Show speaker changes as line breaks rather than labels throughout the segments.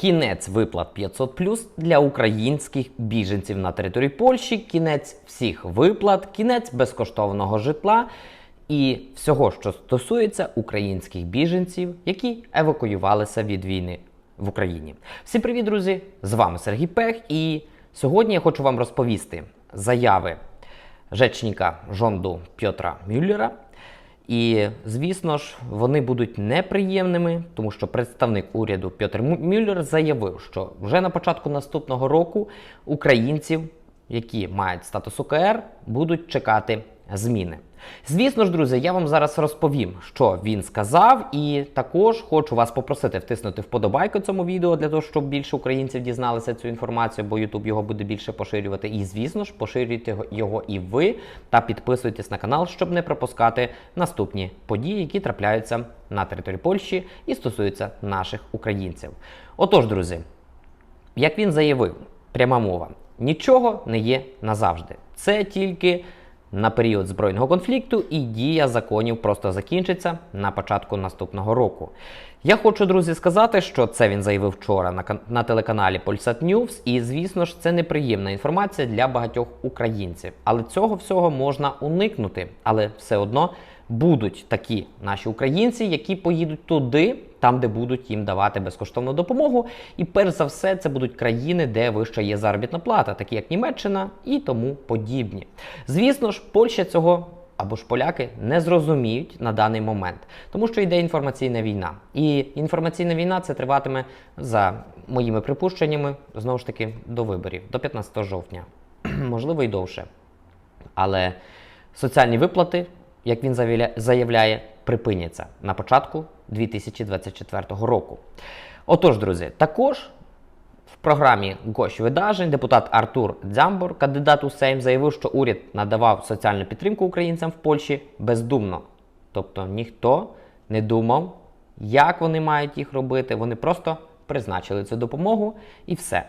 Кінець виплат 500 для українських біженців на території Польщі, кінець всіх виплат, кінець безкоштовного житла і всього, що стосується українських біженців, які евакуювалися від війни в Україні. Всім привіт, друзі! З вами Сергій Пех, і сьогодні я хочу вам розповісти заяви речника жонду Пьотра Мюллера. І, звісно ж, вони будуть неприємними, тому що представник уряду Пьотер Мюллер заявив, що вже на початку наступного року українців, які мають статус УКР, будуть чекати зміни. Звісно ж, друзі, я вам зараз розповім, що він сказав, і також хочу вас попросити втиснути вподобайку цьому відео для того, щоб більше українців дізналися цю інформацію, бо YouTube його буде більше поширювати. І звісно ж, поширюйте його- і ви та підписуйтесь на канал, щоб не пропускати наступні події, які трапляються на території Польщі і стосуються наших українців. Отож, друзі, як він заявив, пряма мова: нічого не є назавжди. Це тільки на період збройного конфлікту, і дія законів просто закінчиться на початку наступного року. Я хочу, друзі, сказати, що це він заявив вчора на, на телеканалі Polsat News, і звісно ж, це неприємна інформація для багатьох українців. Але цього всього можна уникнути. Але все одно будуть такі наші українці, які поїдуть туди, там, де будуть їм давати безкоштовну допомогу. І перш за все, це будуть країни, де вища є заробітна плата, такі як Німеччина і тому подібні. Звісно ж, Польща цього. Або ж поляки не зрозуміють на даний момент, тому що йде інформаційна війна. І інформаційна війна це триватиме за моїми припущеннями знову ж таки до виборів, до 15 жовтня, можливо, і довше. Але соціальні виплати, як він заявляє, припиняться на початку 2024 року. Отож, друзі, також в програмі Гощ видажень депутат Артур Дзямбор, кандидат у Сейм, заявив, що уряд надавав соціальну підтримку українцям в Польщі бездумно. Тобто ніхто не думав, як вони мають їх робити. Вони просто призначили цю допомогу і все.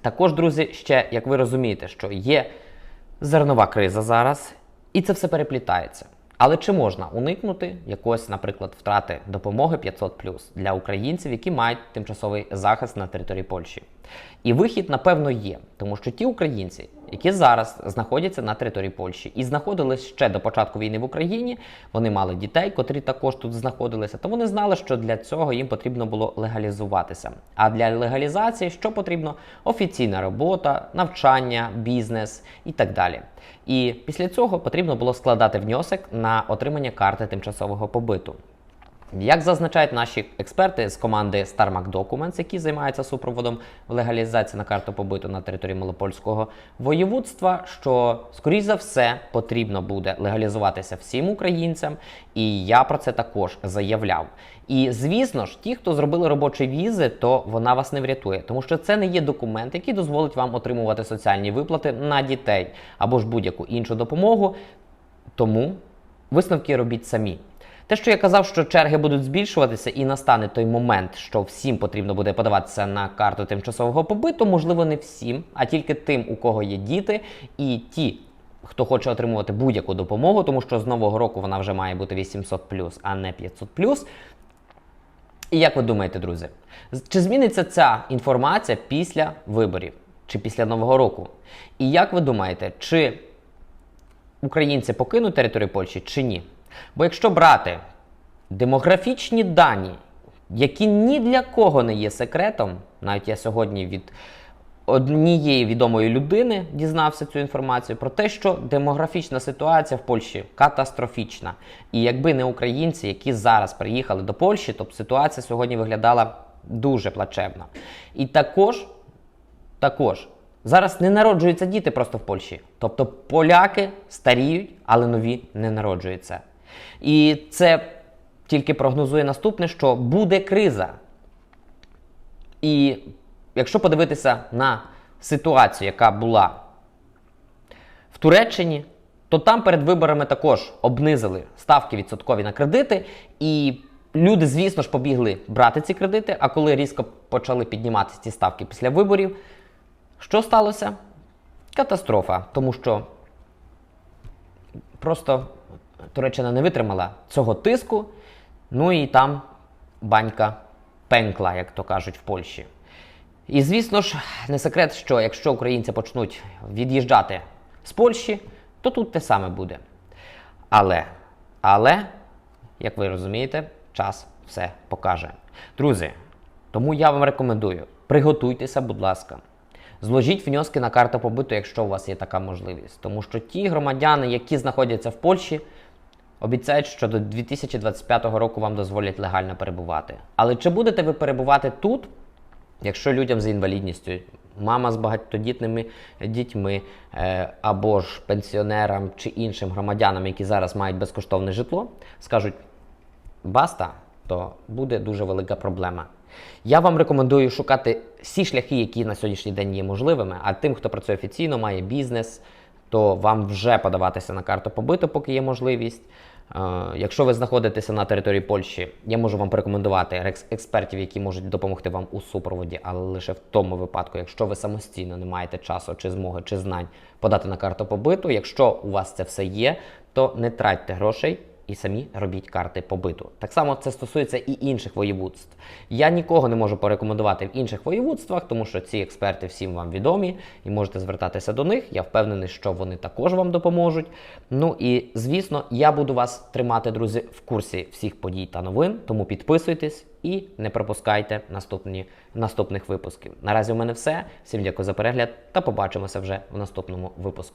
Також, друзі, ще як ви розумієте, що є зернова криза зараз, і це все переплітається. Але чи можна уникнути якоїсь, наприклад, втрати допомоги 500 для українців, які мають тимчасовий захист на території Польщі? І вихід, напевно, є, тому що ті українці, які зараз знаходяться на території Польщі і знаходились ще до початку війни в Україні, вони мали дітей, котрі також тут знаходилися, то вони знали, що для цього їм потрібно було легалізуватися. А для легалізації що потрібно? Офіційна робота, навчання, бізнес і так далі. І після цього потрібно було складати внесок на отримання карти тимчасового побиту. Як зазначають наші експерти з команди StarMac Documents, які займаються супроводом в легалізації на карту побиту на території Малопольського воєводства, що скоріш за все потрібно буде легалізуватися всім українцям, і я про це також заявляв. І звісно ж, ті, хто зробили робочі візи, то вона вас не врятує, тому що це не є документ, який дозволить вам отримувати соціальні виплати на дітей або ж будь-яку іншу допомогу. Тому висновки робіть самі. Те, що я казав, що черги будуть збільшуватися, і настане той момент, що всім потрібно буде подаватися на карту тимчасового побиту, можливо, не всім, а тільки тим, у кого є діти, і ті, хто хоче отримувати будь-яку допомогу, тому що з нового року вона вже має бути 800 а не 500 І як ви думаєте, друзі, чи зміниться ця інформація після виборів чи після нового року? І як ви думаєте, чи українці покинуть територію Польщі чи ні? Бо якщо брати демографічні дані, які ні для кого не є секретом, навіть я сьогодні від однієї відомої людини дізнався цю інформацію про те, що демографічна ситуація в Польщі катастрофічна. І якби не українці, які зараз приїхали до Польщі, то б ситуація сьогодні виглядала дуже плачевно. І також також зараз не народжуються діти просто в Польщі. Тобто поляки старіють, але нові не народжуються. І це тільки прогнозує наступне, що буде криза. І якщо подивитися на ситуацію, яка була в Туреччині, то там перед виборами також обнизили ставки відсоткові на кредити, і люди, звісно ж, побігли брати ці кредити. А коли різко почали підніматися ці ставки після виборів, що сталося? Катастрофа, тому що просто Туреччина не витримала цього тиску, ну і там банька пенкла, як то кажуть в Польщі. І звісно ж, не секрет, що якщо українці почнуть від'їжджати з Польщі, то тут те саме буде. Але, але, як ви розумієте, час все покаже. Друзі, тому я вам рекомендую, приготуйтеся, будь ласка. Зложіть внески на карту побиту, якщо у вас є така можливість. Тому що ті громадяни, які знаходяться в Польщі, обіцяють, що до 2025 року вам дозволять легально перебувати. Але чи будете ви перебувати тут, якщо людям з інвалідністю, мама з багатодітними дітьми, е, або ж пенсіонерам чи іншим громадянам, які зараз мають безкоштовне житло, скажуть баста, то буде дуже велика проблема. Я вам рекомендую шукати всі шляхи, які на сьогоднішній день є можливими. А тим, хто працює офіційно, має бізнес, то вам вже подаватися на карту побиту, поки є можливість. Е, Якщо ви знаходитеся на території Польщі, я можу вам порекомендувати експертів, які можуть допомогти вам у супроводі, але лише в тому випадку, якщо ви самостійно не маєте часу чи змоги, чи знань подати на карту побиту. Якщо у вас це все є, то не тратьте грошей і самі робіть карти побиту. Так само це стосується і інших воєводств. Я нікого не можу порекомендувати в інших воєводствах, тому що ці експерти всім вам відомі і можете звертатися до них. Я впевнений, що вони також вам допоможуть. Ну і звісно, я буду вас тримати, друзі, в курсі всіх подій та новин. Тому підписуйтесь і не пропускайте наступні наступних випусків. Наразі у мене все. Всім дякую за перегляд та побачимося вже в наступному випуску.